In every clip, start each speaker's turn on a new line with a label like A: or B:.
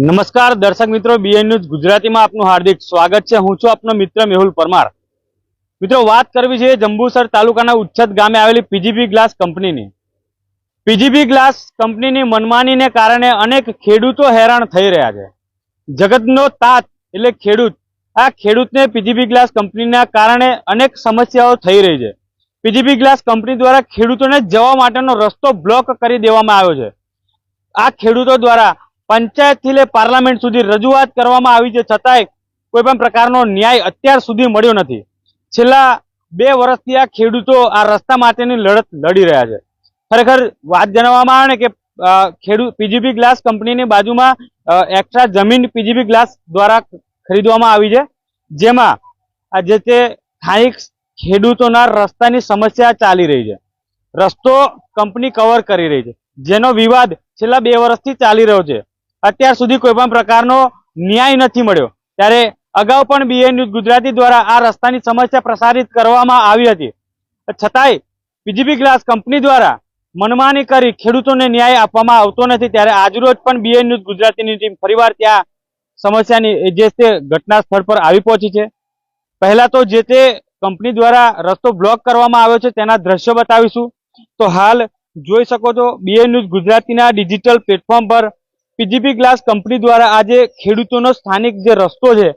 A: નમસ્કાર, દર્શક મિત્રો બીએન ન્યૂઝ ગુજરાતીમાં આપનું હાર્દિક સ્વાગત છે. હું છું આપનો મિત્ર મેહુલ પરમાર. મિત્રો, વાત કરવી છે જંબુસર તાલુકાના ઉચ્છદ ગામે આવેલી પીજીબી ગ્લાસ કંપનીની પીજીબી ગ્લાસ કંપનીની મનમાનીને કારણે અનેક ખેડૂતો હેરાન થઈ રહ્યા છે. જગતનો તાત એટલે ખેડૂત. આ ખેડૂતને પીજીબી ગ્લાસ કંપનીના કારણે અનેક સમસ્યાઓ થઈ રહી છે. પીજીબી ગ્લાસ કંપની દ્વારા ખેડૂતોને જવા માટેનો રસ્તો બ્લોક કરી દેવામાં આવ્યો છે. આ ખેડૂતો દ્વારા પંચાયતથી લે પાર્લામેન્ટ સુધી રજૂઆત કરવામાં આવી છે, છતાંય કોઈ પણ પ્રકારનો ન્યાય અત્યાર સુધી મળ્યો નથી. છેલ્લા બે વર્ષથી આ ખેડૂતો આ રસ્તા માટેની લડત લડી રહ્યા છે. ખરેખર વાત જણાવવામાં આવે ને કે ખેડૂત પીજીબી ગ્લાસ કંપનીની બાજુમાં એક્સ્ટ્રા જમીન પીજીબી ગ્લાસ દ્વારા ખરીદવામાં આવી છે. જેમાં આ જે તે સ્થાનિક ખેડૂતોના રસ્તાની સમસ્યા ચાલી રહી છે. રસ્તો કંપની કવર કરી રહી છે. જેનો વિવાદ છેલ્લા બે વર્ષથી ચાલી રહ્યો છે. અત્યાર સુધી કોઈ પણ પ્રકારનો ન્યાય નથી મળ્યો. ત્યારે અગાઉ પણ બીએન ન્યૂઝ ગુજરાતી દ્વારા આ રસ્તાની સમસ્યા પ્રસારિત કરવામાં આવી હતી. છતાંય પીજીબી ગ્લાસ કંપની દ્વારા મનમાની કરી ખેડૂતોને ન્યાય આપવામાં આવતો નથી. ત્યારે આજરોજ પણ બીએન ન્યૂઝ ગુજરાતીની ટીમ ફરીવાર ત્યાં સમસ્યાની જે તે ઘટના સ્થળ પર આવી પહોંચી છે. પહેલા તો જે તે કંપની દ્વારા રસ્તો બ્લોક કરવામાં આવ્યો છે, તેના દ્રશ્યો બતાવીશું. તો હાલ જોઈ શકો છો બીએન ન્યૂઝ ગુજરાતીના ડિજિટલ પ્લેટફોર્મ પર પીજીપી ગ્લાસ કંપની દ્વારા આજે ખેડૂતોનો સ્થાનિક જે રસ્તો છે,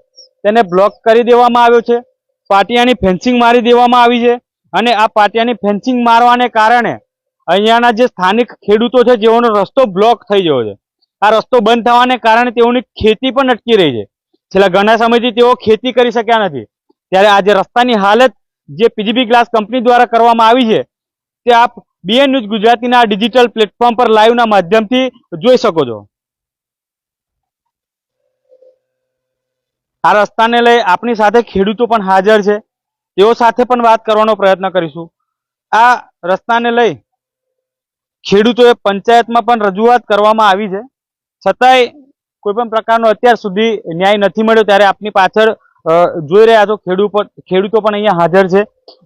A: તેને બ્લોક કરી દેવામાં આવ્યો છે. પાટિયાની ફેન્સિંગ મારી દેવામાં આવી છે અને આ પાટિયાની ફેન્સિંગ મારવાને કારણે અહીંયાના જે સ્થાનિક ખેડૂતો છે, જેઓનો રસ્તો બ્લોક થઈ ગયો છે. આ રસ્તો બંધ થવાને કારણે તેઓની ખેતી પણ અટકી રહી છે. છેલ્લા ઘણા સમયથી તેઓ ખેતી કરી શક્યા નથી. ત્યારે આજે રસ્તાની હાલત જે પીજીબી ગ્લાસ કંપની દ્વારા કરવામાં આવી છે, તે આપ બીએન ન્યૂઝ ગુજરાતીના ડિજિટલ પ્લેટફોર્મ પર લાઈવના માધ્યમથી જોઈ શકો છો. આ રસ્તાને લઈ આપણી સાથે ખેડૂતો પણ હાજર છે. તેઓ સાથે પણ વાત કરવાનો પ્રયત્ન કરીશું. આ રસ્તાને લઈ ખેડૂતોએ પંચાયતમાં પણ રજૂઆત કરવામાં આવી છે. છતાંય કોઈ પણ પ્રકારનો અત્યાર સુધી ન્યાય નથી મળ્યો ત્યારે આપની પાછળ જોઈ રહ્યા છો ખેડૂતો ખેડૂતો પણ અહીંયા હાજર છે.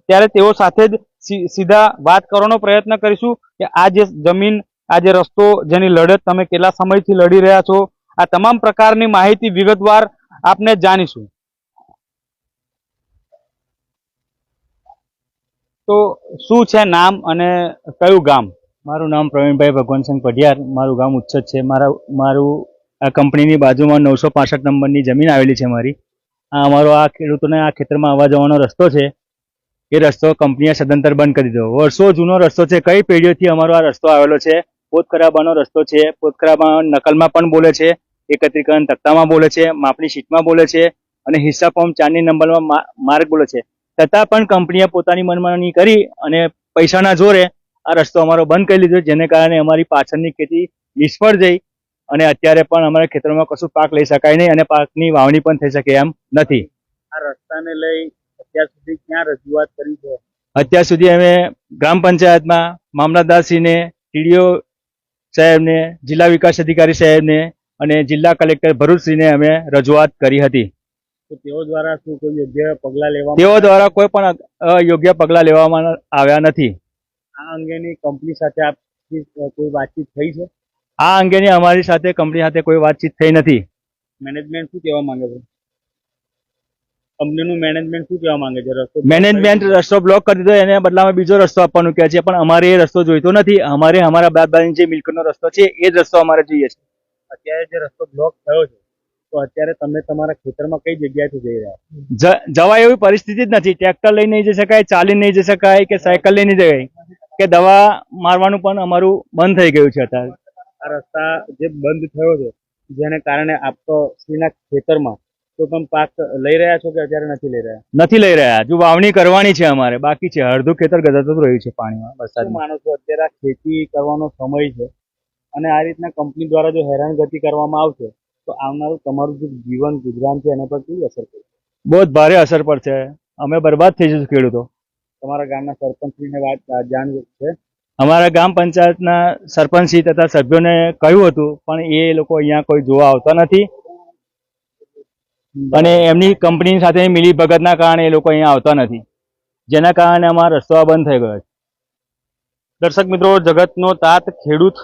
A: ત્યારે તેઓ સાથે જ સીધા વાત કરવાનો પ્રયત્ન કરીશું કે આ જે જમીન, આ જે રસ્તો જેની લડત તમે કેટલા સમયથી લડી રહ્યા છો, આ તમામ પ્રકારની માહિતી વિગતવાર આપને જાણીશું. તો શું છે નામ અને કયું ગામ?
B: મારું નામ પ્રવીણભાઈ ભગવાનસિંહ પઢિયાર. મારું ગામ ઉચ્છદ છે. મારા, મારું, આ કંપનીની બાજુમાં નવસો પાસઠ નંબરની જમીન આવેલી છે મારી. આ અમારો આ ખેડૂતોને આ ખેતરમાં આવવા જવાનો રસ્તો છે. એ રસ્તો કંપનીએ સદંતર બંધ કરી દીધો. વર્ષો જૂનો રસ્તો છે. કઈ પેઢીઓથી અમારો આ રસ્તો આવેલો છે? પોતખરાબાનો રસ્તો છે. પોતખરાબા નકલમાં પણ બોલે છે. એકત્રીકરણ તક્તામાં બોલે છે માપની શીટમાં બોલે છે અને હિસ્સા ફોર્મ ચારની નંબરમાં માર્ગ બોલે છે. છતાં પણ કંપનીએ પોતાની મનમાની કરી અને પૈસાના જોરે આ રસ્તો અમારો બંધ કરી લીધો જેને કારણે અમારી પાછળની ખેતી નિષ્ફળ જઈ અને અત્યારે પણ અમારા ખેતરોમાં કશું પાક લઈ શકાય નહીં અને પાકની વાવણી પણ થઈ શકે એમ નથી.
A: આ રસ્તાને લઈ અત્યાર સુધી ક્યાં રજૂઆત કરી છે?
B: અત્યાર સુધી અમે ગ્રામ પંચાયતમાં મામલતદારશ્રીને ટીડીઓ સાહેબને જિલ્લા વિકાસ અધિકારી સાહેબને અને જિલ્લા કલેક્ટર ભરૂચસિંહને અમે રજૂઆત કરી હતી.
A: તેઓ દ્વારા શું કોઈ યોગ્ય પગલાં લેવા
B: તેઓ દ્વારા કોઈ પણ યોગ્ય પગલાં લેવામાં આવ્યા નથી.
A: આ અંગેની કંપની સાથે આપની કોઈ વાતચીત થઈ છે?
B: આ અંગેની અમારી સાથે કંપની સાથે કોઈ વાતચીત થઈ નથી.
A: મેનેજમેન્ટ શું કહેવા માંગે છે? કંપનીનું મેનેજમેન્ટ શું કહેવા માંગે છે? રસ્તો
B: મેનેજમેન્ટ રસ્તો બ્લોક કરી દીધો એને બદલામાં બીજો રસ્તો આપવાનું કહે છે પણ અમારે એ રસ્તો જોઈતો નથી. અમારે અમારા દાદાની જે મિલકતનો રસ્તો છે એ જ રસ્તો અમારે જોઈએ છે.
A: અત્યારે જે રસ્તો બ્લોક થયો છે તો અત્યારે તમે તમારા ખેતરમાં કઈ જગ્યાએથી જઈ રહ્યા
B: જવાય એવી પરિસ્થિતિ જ નથી. ટ્રેક્ટર લઈ નહીં જઈ શકાય ચાલી નહીં જઈ શકાય કે સાયકલ લઈ નહીં જઈ કે દવા મારવાનું પણ અમારું બંધ થઈ ગયું છે અત્યારે.
A: આ રસ્તા જે બંધ થયો છે જેને કારણે આપ તો શ્રીના ખેતરમાં તો તમે પાક લઈ રહ્યા છો કે અત્યારે નથી લઈ રહ્યા?
B: નથી લઈ રહ્યા. હજુ વાવણી કરવાની છે અમારે. બાકી છે. અડધું ખેતર ગજાતું રહ્યું છે પાણીમાં
A: વરસાદ
B: માણસો
A: માનો છો? અત્યારે ખેતી કરવાનો સમય છે. અને આ રીતના કંપની દ્વારા જો હેરાનગતિ કરવામાં આવશે તો આવનારું તમારું જે જીવન ગુજરાન છે એના પર કેવી અસર પડશે?
B: બહુ જ ભારે અસર પડશે. અમે બરબાદ થઈ જઈશું ખેડૂતો.
A: તમારા ગામના સરપંચશ્રીને વાત જાણ છે?
B: અમારા ગામ પંચાયતના સરપંચશ્રી તથા સભ્યોને કહ્યું હતું પણ એ લોકો અહીંયા કોઈ જોવા આવતા નથી. અને એમની કંપની સાથે મિલી ભગતના કારણે એ લોકો અહીંયા આવતા નથી. જેના કારણે અમારો રસ્તો બંધ થઈ ગયો છે.
A: દર્શક મિત્રો જગતનો તાત ખેડૂત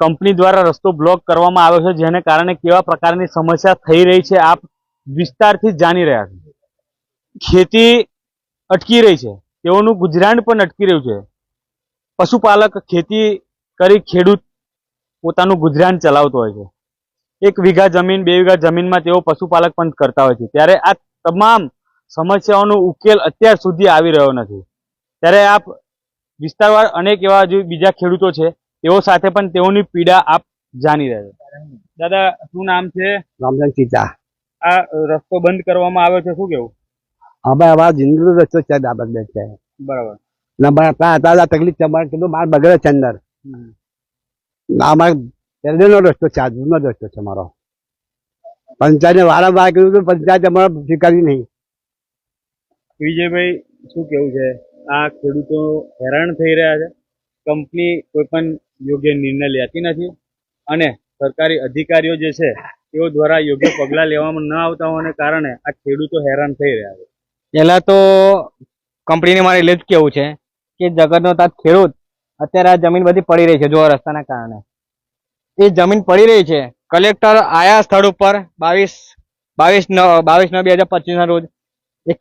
A: કંપની દ્વારા રસ્તો બ્લોક કરવામાં આવ્યો છે, જેને કારણે કેવા પ્રકારની સમસ્યા થઈ રહી છે, આપ વિસ્તારથી જાણી રહ્યા છો. ખેતી અટકી રહી છે, તેઓનું ગુજરાન પણ અટકી રહ્યું છે. પશુપાલક ખેતી કરી ખેડૂત પોતાનું ગુજરાન ચલાવતો હોય છે. એક વીઘા જમીન, બે વીઘા જમીનમાં તેઓ પશુપાલક પણ કરતા હોય છે. ત્યારે આ તમામ સમસ્યાઓનો ઉકેલ અત્યાર સુધી આવી રહ્યો નથી. ત્યારે આપ વિસ્તારવાર અનેક એવા જે બીજા ખેડૂતો છે તેઓ સાથે પણ તેઓની પીડા આપ જાણી રહ્યા છો. દાદા શું નામ છે?
C: રામચંદ સીતા
A: આ રસ્તો બંધ કરવામાં આવ્યો છે શું કેવું?
C: હવે આવા જિંદગી રસ્તો છે દાબત બે છે.
A: બરાબર.
C: ને મારે ત્યાં હતા તકલીફ છે મારે કીધું માર બગડે છે અંદર. ના અમારે પહેલેનો રસ્તો છે આ જૂનો રસ્તો છે મારો પંચાયતને વારંવાર કીધું હતું પંચાયત અમારે સ્વીકારી નહીં.
A: વિજયભાઈ શું કેવું છે? આ ખેડૂતો હેરાન થઈ રહ્યા છે. કંપની કોઈ પણ યોગ્ય નિર્ણય લેતી નથી અને સરકારી અધિકારીઓ જે છે, તેઓ દ્વારા યોગ્ય પગલાં લેવામાં ન આવતા હોવાને કારણે આ ખેડૂતો હેરાન થઈ રહ્યા છે.
D: પહેલાં તો કંપનીને મારે એટલે જ કેવું છે કે જગતનો તાત ખેડૂત અત્યારે આ જમીન બધી પડી રહી છે જો રસ્તાના કારણે. એ જમીન પડી રહી છે, કલેક્ટર આયા સ્થળ ઉપર બાવીસ બાવીસ બાવીસ નવ બે હજાર પચીસના રોજ. એ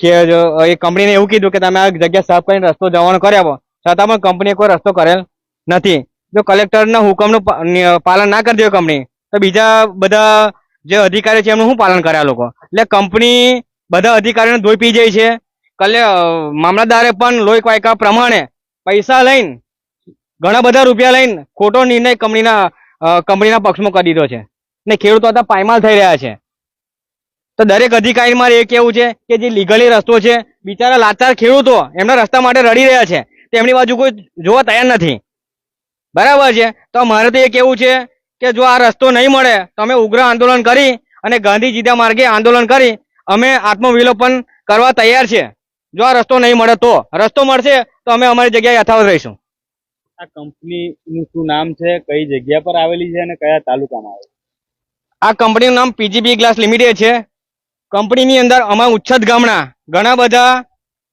D: એ કંપનીને એવું કીધું કે તમે આ જગ્યા સાફ કરીને રસ્તો જવાનો કર્યા છતાં પણ કંપનીએ કોઈ રસ્તો કરેલ નથી. જો કલેક્ટરના હુકમનું પાલન ના કરી દે કંપની તો બીજા બધા જે અધિકારી છે એમનું શું પાલન કરે લોકો? એટલે કંપની બધા અધિકારીઓને ધોઈ પી જાય છે. કલે મામલતદારે પણ લોહી વાયકા પ્રમાણે પૈસા લઈને, ઘણા બધા રૂપિયા લઈને ખોટો નિર્ણય કંપનીના કંપનીના પક્ષમાં કરી દીધો છે. ને ખેડૂતો હતા પાયમાલ થઈ રહ્યા છે. તો દરેક અધિકારી મારે એ કેવું છે કે જે લીગલી રસ્તો છે, બિચારા લાચાર ખેડૂતો એમના રસ્તા માટે રડી રહ્યા છે. તેમની બાજુ કોઈ જોવા તૈયાર નથી. બરાબર છે? તો મારે તો એ કેવું છે કે જો આ રસ્તો નહીં મળે તો અમે ઉગ્ર આંદોલન કરી અને ગાંધીજીના માર્ગે આંદોલન કરી અમે આત્મવિલોપન કરવા તૈયાર છે. જો આ રસ્તો નહીં મળે તો. રસ્તો મળશે તો અમે અમારી જગ્યાએ યથાવત રહીશું.
A: આ કંપનીનું શું નામ છે? કઈ જગ્યા પર આવેલી છે અને કયા તાલુકામાં આવે
D: આ કંપનીનું નામ પીજીબી ગ્લાસ લિમિટેડ છે. કંપનીની અંદર અમારા ઉચ્છદ ગામના ઘણા બધા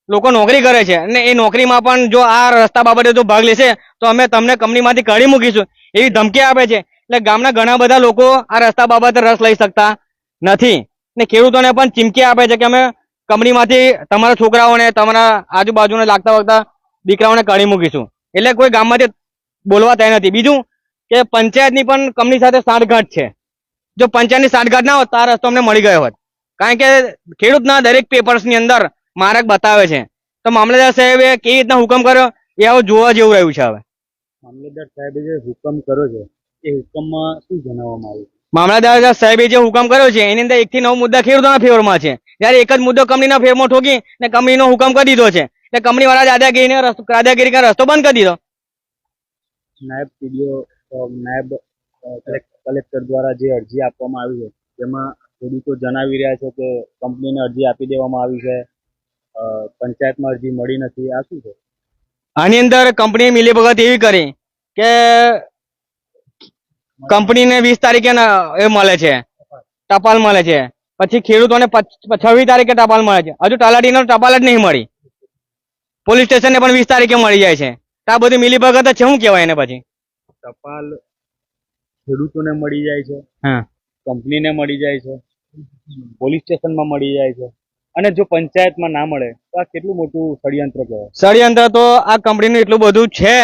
D: લોકો નોકરી કરે છે અને એ નોકરીમાં પણ જો આ રસ્તા બાબતે જો ભાગ લેશે, તો અમે તમને કંપનીમાંથી કાઢી મૂકીશું. એવી ધમકી આપે છે. એટલે ગામના ઘણા બધા લોકો આ રસ્તા બાબતે રસ લઈ શકતા નથી. ને ખેડૂતોને પણ ચીમકી આપે છે કે અમે કંપનીમાંથી તમારા છોકરાઓને, તમારા આજુબાજુને લાગતા વખતા દીકરાઓને કાઢી મૂકીશું. એટલે કોઈ ગામમાંથી બોલવા તૈયાર નથી. બીજું કે પંચાયતની પણ કંપની સાથે સાંઠગાંઠ છે. જો પંચાયતની સાંઠગાંઠ ના હોત તો આ રસ્તો અમને મળી ગયો હોત. કારણ કે ખેડૂતના દરેક પેપર્સની અંદર મારક બતાવે છે. તો મામલેદાર સાહેબે કેવી રીતના હુકમ કર્યો? એ હવે જોવા જેવું રહ્યું છે હવે.
A: મામલતદાર સાહેબે જે હુકમ કર્યો છે એ હુકમમાં શું જણાવવામાં આવ્યું?
D: મામલતદાર સાહેબે જે હુકમ કર્યો છે એની અંદર એકથી નવ મુદ્દા ખેડૂતોના ફેવરમાં છે. જ્યારે એક જ મુદ્દો કંપનીના ફેરમાં ઠોકી ને કંપનીનો હુકમ કરી દીધો છે. એટલે કંપની વાળા દાદાગીરીને દાદાગીરી રસ્તો બંધ કરી દીધો.
A: નાયબ પીડીઓ નાયબ કલેક્ટર દ્વારા જે અરજી આપવામાં આવી છે તેમાં ખેડૂતો જણાવી રહ્યા છે કે કંપનીને અરજી આપી દેવામાં આવી છે. પંચાયતમાં અરજી મળી નથી. આ શું છે?
D: આની અંદર કંપનીએ મિલીભગત એવી કરી કે કંપનીને વીસ તારીખે એ મળે છે. ટપાલ મળે છે. પછી ખેડૂતોને છવ્વીસ તારીખે ટપાલ મળે છે. હજુ તલાટીનો ટપાલ જ નહીં મળી. પોલીસ સ્ટેશનને પણ વીસ તારીખે મળી જાય છે. આ બધી મિલીભગત છે. શું કહેવાય એને પછી?
A: ટપાલ ખેડૂતોને મળી જાય છે.
D: હા.
A: કંપનીને મળી જાય છે. પોલીસ સ્ટેશનમાં મળી જાય છે. અને જો પંચાયતમાં ના મળે તો આ કેટલું મોટું ષડયંત્ર કહેવાય?
D: ષડયંત્ર તો આ કંપનીનું એટલું બધું છે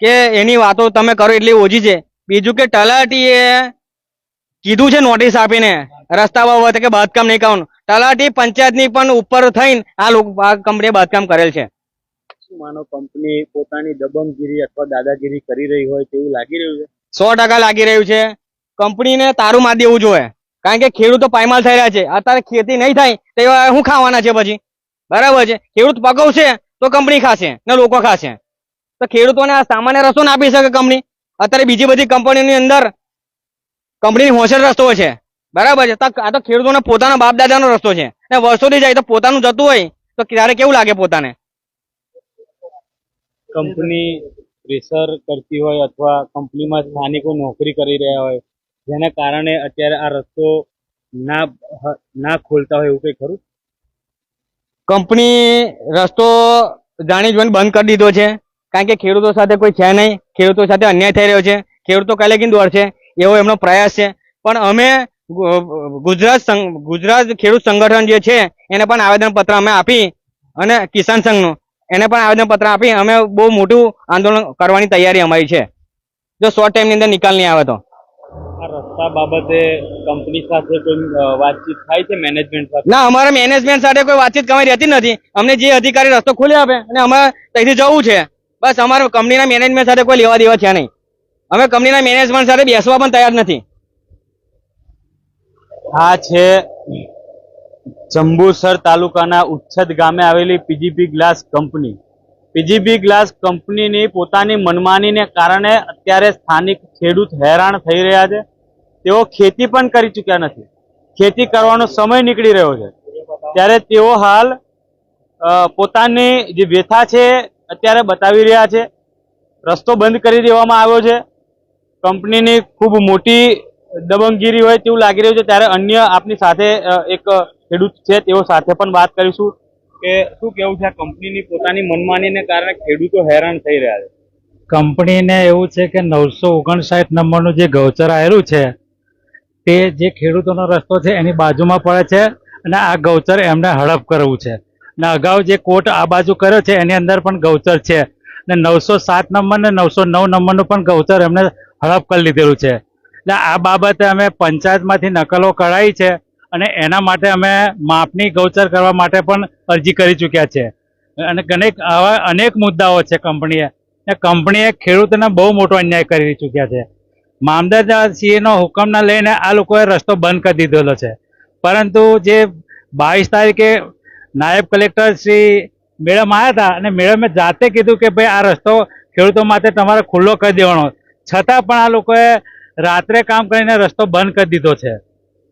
D: કે એની વાતો તમે કરો એટલી ઓછી છે. બીજું કે તલાટીએ કીધું છે નોટિસ આપીને રસ્તા બાબતે કે બાંધકામ નહીં કરવાનું. તલાટી પંચાયતની પણ ઉપર થઈને આ લોકો આ કંપનીએ બાંધકામ કરેલ છે.
A: શું માનો કંપની પોતાની દબંગગીરી અથવા દાદાગીરી કરી રહી હોય તેવું લાગી રહ્યું છે?
D: સો ટકા લાગી રહ્યું છે. કંપનીને તારું માર દેવું જોઈએ. કારણ કે ખેડૂતો પાયમાલ થઈ રહ્યા છે. અત્યારે ખેતી નહીં થાય તો એવા શું ખાવાના છે પછી? બરાબર છે. ખેડૂત પકવશે તો કંપની ખાશે, ને લોકો ખાશે. તો ખેડૂતોને આ સામાન્ય રસ્તો ના આપી શકે કંપની. અત્યારે બીજી બધી કંપનીની અંદર કંપનીની હોશિયાર રસ્તો છે. બરાબર છે. આ તો ખેડૂતોને પોતાના બાપ દાદાનો રસ્તો છે. ને વર્ષોથી જાય તો પોતાનું જતું હોય તો ત્યારે કેવું લાગે પોતાને?
A: કંપની પ્રેશર કરતી હોય અથવા કંપનીમાં સ્થાનિકો નોકરી કરી રહ્યા હોય જેના કારણે અત્યારે આ રસ્તો ના ના ખોલતા હોય એવું કંઈ ખરું?
D: કંપની રસ્તો જાણી જોઈને બંધ કરી દીધો છે. કારણ કે ખેડૂતો સાથે કોઈ છે નહીં. ખેડૂતો સાથે અન્યાય થઈ રહ્યો છે. ખેડૂતો કાલે દોડ દોડશે એવો એમનો પ્રયાસ છે. પણ અમે ગુજરાત ગુજરાત ખેડૂત સંગઠન જે છે, એને પણ આવેદન પત્ર અમે આપી અને કિસાન સંઘનું એને પણ આવેદન પત્ર આપી. અમે બહુ મોટું આંદોલન કરવાની તૈયારી અમારી છે. જો શોર્ટ ટાઈમની અંદર નિકાલ નહીં આવે તો.
A: રસ્તા બાબતે કંપની સાથે કોઈ વાતચીત થાય છે મેનેજમેન્ટ સાથે?
D: ના અમારા મેનેજમેન્ટ સાથે કોઈ વાતચીત કમાઈ રહેતી નથી. અમને જે અધિકારી રસ્તો ખોલી આપે અને અમારે ત્યાંથી જવું છે બસ અમારે કંપનીના મેનેજમેન્ટ સાથે કોઈ લેવા દેવા છે નહીં. અમે કંપનીના મેનેજમેન્ટ સાથે બેસવા પણ તૈયાર નથી.
A: આ છે જંબુસર તાલુકાના ઉચ્છદ ગામે આવેલી PGP glass company. PGP glass કંપનીની પોતાની મનમાનીને કારણે અત્યારે સ્થાનિક ખેડૂત હેરાન થઈ રહ્યા છે. તેઓ ખેતી પણ કરી ચૂક્યા નથી. ખેતી કરવાનો સમય નીકળી રહ્યો છે. ત્યારે તેઓ હાલ પોતાની જે વ્યથા છે, અત્યારે બતાવી રહ્યા છે. રસ્તો બંધ કરી દેવામાં આવ્યો છે. કંપનીની ખૂબ મોટી દબંગગીરી હોય તેવું લાગી રહ્યું છે. ત્યારે અન્ય આપની સાથે એક ખેડૂત છે, તેઓ સાથે પણ વાત કરીશું કે શું કેવું છે કંપનીની પોતાની મનમાનીને કારણે ખેડૂતો હેરાન થઈ રહ્યા છે?
E: કંપનીને એવું છે કે નવસો ઓગણસાઠ નંબરનું જે ગૌચર આવેલું છે તે જે ખેડૂતોનો રસ્તો છે એની બાજુમાં પડે છે અને આ ગૌચર એમને હડપ કરવું છે. ને અગાઉ જે કોર્ટ આ બાજુ કર્યો છે એની અંદર પણ ગૌચર છે. ને નવસો સાત નંબર ને નવસો નવ નંબરનું પણ ગૌચર એમને હડપ કરી લીધેલું છે. એટલે આ બાબતે અમે પંચાયતમાંથી નકલો કરાવી છે અને એના માટે અમે માપની ગૌચર કરવા માટે પણ અરજી કરી ચૂક્યા છે. અને અનેક આવા અનેક મુદ્દાઓ છે કંપનીએ. કંપનીએ ખેડૂતોને બહુ મોટો અન્યાય કરી ચૂક્યા છે. મામલતદારશ્રીનો હુકમને લઈને આ લોકોએ રસ્તો બંધ કરી દીધેલો છે. પરંતુ જે બાવીસ તારીખે નાયબ કલેક્ટર શ્રી મેડમ આવ્યા હતા અને મેડમે જાતે કીધું કે ભાઈ આ રસ્તો ખેડૂતો માટે તમારે ખુલ્લો કરી દેવાનો. છતાં પણ આ લોકોએ રાત્રે કામ કરીને રસ્તો બંધ કરી દીધો છે.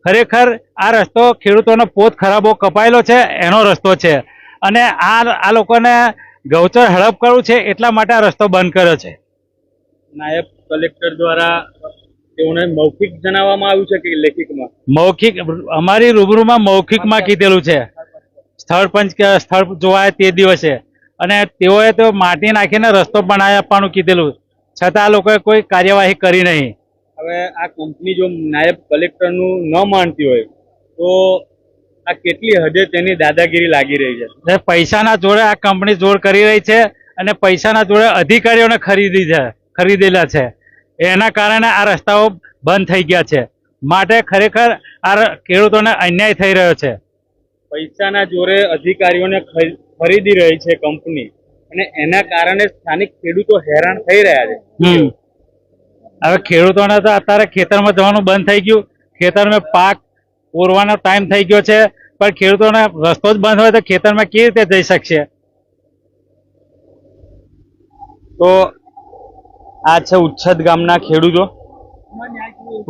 E: ખરેખર આ રસ્તો ખેડૂતોનો પોત ખરાબો કપાયેલો છે, એનો રસ્તો છે. અને આ આ લોકોને ગૌચર હડપ કરવું છે, એટલા માટે આ રસ્તો બંધ કર્યો છે.
A: નાયબ કલેક્ટર દ્વારા તેઓને મૌખિક જણાવવામાં આવ્યું છે કે લેખિકમાં?
E: મૌખિક અમારી રૂબરૂમાં મૌખિકમાં કીધેલું છે. સ્થળ પંચ કે સ્થળ જોવાય તે દિવસે. અને તેઓએ તો માટી નાખીને રસ્તો બનાવી આપવાનું કીધેલું. છતાં આ લોકોએ કોઈ કાર્યવાહી કરી નહીં.
A: હવે આ કંપની જો નાયબ કલેક્ટરનું ન માનતી હોય તો આ કેટલી હદે તેની દાદાગીરી લાગી રહી છે?
E: પૈસાના જોડે આ કંપની જોડ કરી રહી છે અને પૈસાના જોડે અધિકારીઓને ખરીદી છે ખરીદેલા છે. એના કારણે આ રસ્તાઓ બંધ થઈ ગયા છે. માટે ખરેખર આ ખેડૂતોને અન્યાય થઈ રહ્યો છે.
A: પૈસાના જોરે અધિકારીઓને ખરીદી રહી છે કંપની અને એના કારણે સ્થાનિક ખેડૂતો હેરાન થઈ રહ્યા છે.
E: હવે ખેડૂતોને તો અત્યારે ખેતરમાં જવાનું બંધ થઈ ગયું. ખેતરમાં પાક પૂરવાનો ટાઈમ થઈ ગયો છે. પણ ખેડૂતોને રસ્તો જ બંધ હોય તો ખેતરમાં કેવી રીતે જઈ શકશે?
A: તો આ છે ઉચ્છદ ગામના ખેડૂતો.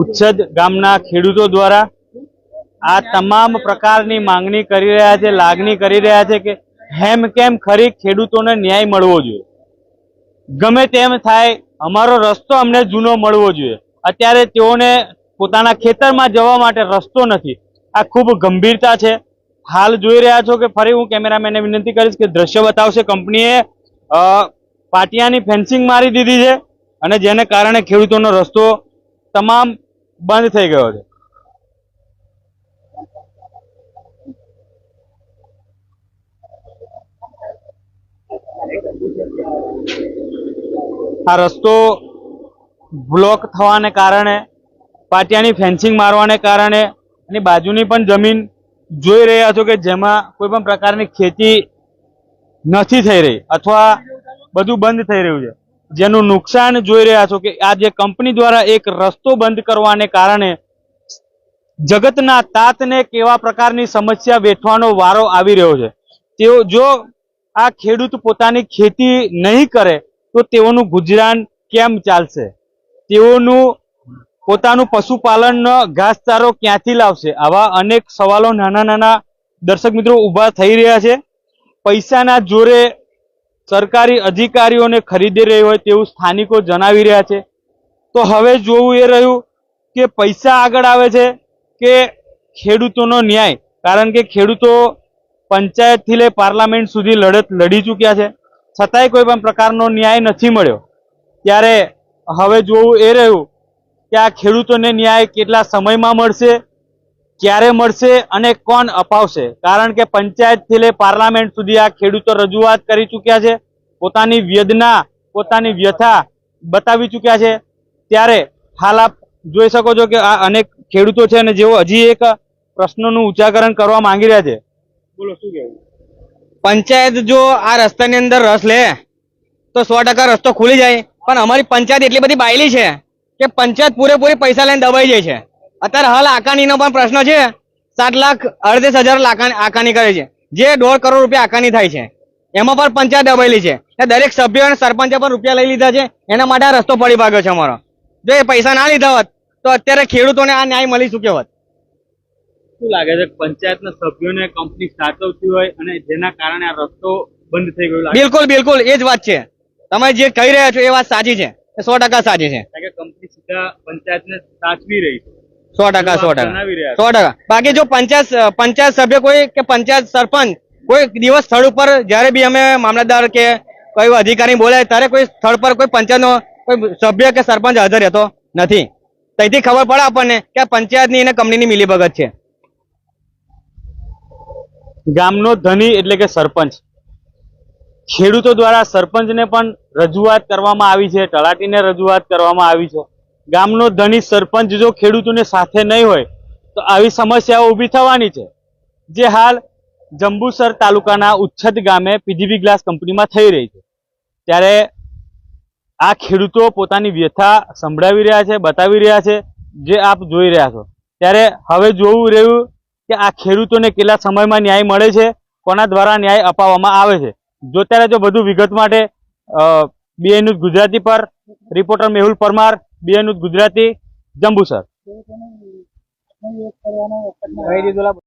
A: ઉચ્છદ ગામના ખેડૂતો દ્વારા આ તમામ પ્રકારની માંગણી કરી રહ્યા છે, લાગણી કરી રહ્યા છે કે હેમ કેમ ખરી ખેડૂતોને ન્યાય મળવો જોઈએ. ગમે તેમ થાય, અમારો રસ્તો અમને જૂનો મળવો જોઈએ. અત્યારે તેઓને પોતાના ખેતરમાં જવા માટે રસ્તો નથી. આ ખૂબ ગંભીરતા છે. હાલ જોઈ રહ્યા છો કે ફરી હું કેમેરામેનને વિનંતી કરીશ કે દ્રશ્ય બતાવશે. કંપનીએ પાટિયાની ફેન્સિંગ મારી દીધી છે. અને જેને કારણે ખેડૂતોનો રસ્તો તમામ બંધ થઈ ગયો છે. આ રસ્તો બ્લોક થવાને કારણે, પાટિયાની ફેન્સિંગ મારવાને કારણે એની બાજુની પણ જમીન જોઈ રહ્યા છો કે જેમાં કોઈ પણ પ્રકારની ખેતી નથી થઈ રહી અથવા બધું બંધ થઈ રહ્યું છે. જેનું નુકસાન જોઈ રહ્યા છો કે આ જે કંપની દ્વારા એક રસ્તો બંધ કરવાને કારણે જગતના તાતને કેવા પ્રકારની સમસ્યા વેઠવાનો વારો આવી રહ્યો છે. તેઓ જો આ ખેડૂત પોતાની ખેતી નહીં કરે, તો તેઓનું ગુજરાન કેમ ચાલશે? તેઓનું પોતાનું પશુપાલનનો ઘાસચારો ક્યાંથી લાવશે? આવા અનેક સવાલો નાના નાના દર્શક મિત્રો ઊભા થઈ રહ્યા છે. પૈસાના જોરે સરકારી અધિકારીઓને ખરીદી રહી હોય તેવું સ્થાનિકો જણાવી રહ્યા છે. તો હવે જોવું એ રહ્યું કે પૈસા આગળ આવે છે કે ખેડૂતોનો ન્યાય? કારણ કે ખેડૂતો પંચાયતથી લઈ પાર્લામેન્ટ સુધી લડત લડી ચૂક્યા છે. છતાંય કોઈ પણ પ્રકારનો ન્યાય નથી મળ્યો. ત્યારે હવે જોવું એ રહ્યું કે આ ખેડૂતોને ન્યાય કેટલા સમયમાં મળશે? ક્યારે મળશે અને કોણ અપાવશે? કારણ કે પંચાયતથી લઈ પાર્લામેન્ટ સુધી આ ખેડૂતો રજૂઆત કરી ચૂક્યા છે પોતાની વેદના પોતાની વ્યથા બતાવી ચૂક્યા છે. ત્યારે હાલ આપ જોઈ શકો છો કે આ અનેક ખેડૂતો છે અને જેઓ હજી એક પ્રશ્નોનું ઉચ્ચાકરણ કરવા માંગી રહ્યા છે. બોલો શું કહેવું?
D: પંચાયત જો આ રસ્તાની અંદર રસ લે તો સો ટકા રસ્તો ખુલી જાય. પણ અમારી પંચાયત એટલી બધી બાયલી છે કે પંચાયત પૂરેપૂરી પૈસા લઈને દબાઈ જાય છે. અત્યારે હાલ આકાનીનો પણ પ્રશ્ન છે સાત લાખ અડતીસ હજાર આકાની કરે છે. જે દોઢ કરોડ રૂપિયા આકાની થાય છે. એમાં પણ પંચાયત દબાયેલી છે. દરેક સભ્યો અને સરપંચે પણ રૂપિયા લઈ લીધા છે. એના માટે આ રસ્તો પડી ભાગ્યો છે અમારો. જો એ પૈસા ના લીધા હોત તો અત્યારે ખેડૂતોને આ ન્યાય મળી ચૂક્યો હોત?
A: શું લાગે છે પંચાયતના સભ્યોને કંપની સાચવતી હોય અને જેના કારણે આ રસ્તો બંધ થઈ ગયો
D: બિલકુલ બિલકુલ. એ જ વાત છે. તમે જે કહી રહ્યા છો એ વાત સાચી છે. સો ટકા સાચી છે.
A: કંપની સીધા પંચાયતને સાચવી રહી છે?
D: સો ટકા સો ટકા. સો ટકા. બાકી જો પંચાયત પંચાયત સભ્ય કોઈ કે પંચાયત સરપંચ કોઈ દિવસ સ્થળ ઉપર જયારે બી અમે મામલતદાર કે કોઈ અધિકારી બોલે ત્યારે કોઈ સ્થળ પર કોઈ પંચાયતનો કોઈ સભ્ય કે સરપંચ હાજર રહેતો નથી. તેથી ખબર પડે આપણને કે આ પંચાયતની અને કંપનીની મિલીભગત છે.
A: ગામનો ધની એટલે કે સરપંચ. ખેડૂતો દ્વારા સરપંચને પણ રજૂઆત કરવામાં આવી છે તલાટીને રજૂઆત કરવામાં આવી છે. ગામનો ધણી સરપંચ જો ખેડૂતોને સાથે નહીં હોય, તો આવી સમસ્યાઓ ઊભી થવાની છે. જે હાલ જંબુસર તાલુકાના ઉચ્છદ ગામે પીજીબી ગ્લાસ કંપનીમાં થઈ રહી છે. ત્યારે આ ખેડૂતો પોતાની વ્યથા સંભળાવી રહ્યા છે, બતાવી રહ્યા છે, જે આપ જોઈ રહ્યા છો. ત્યારે હવે જોવું રહ્યું કે આ ખેડૂતોને કેટલા સમયમાં ન્યાય મળે છે, કોના દ્વારા ન્યાય અપાવવામાં આવે છે. જો ત્યારે જો બધું વિગત માટે. બીએ ન્યૂઝ ગુજરાતી પર, reporter Mehul Parmar BA news Gujarati Jambusar.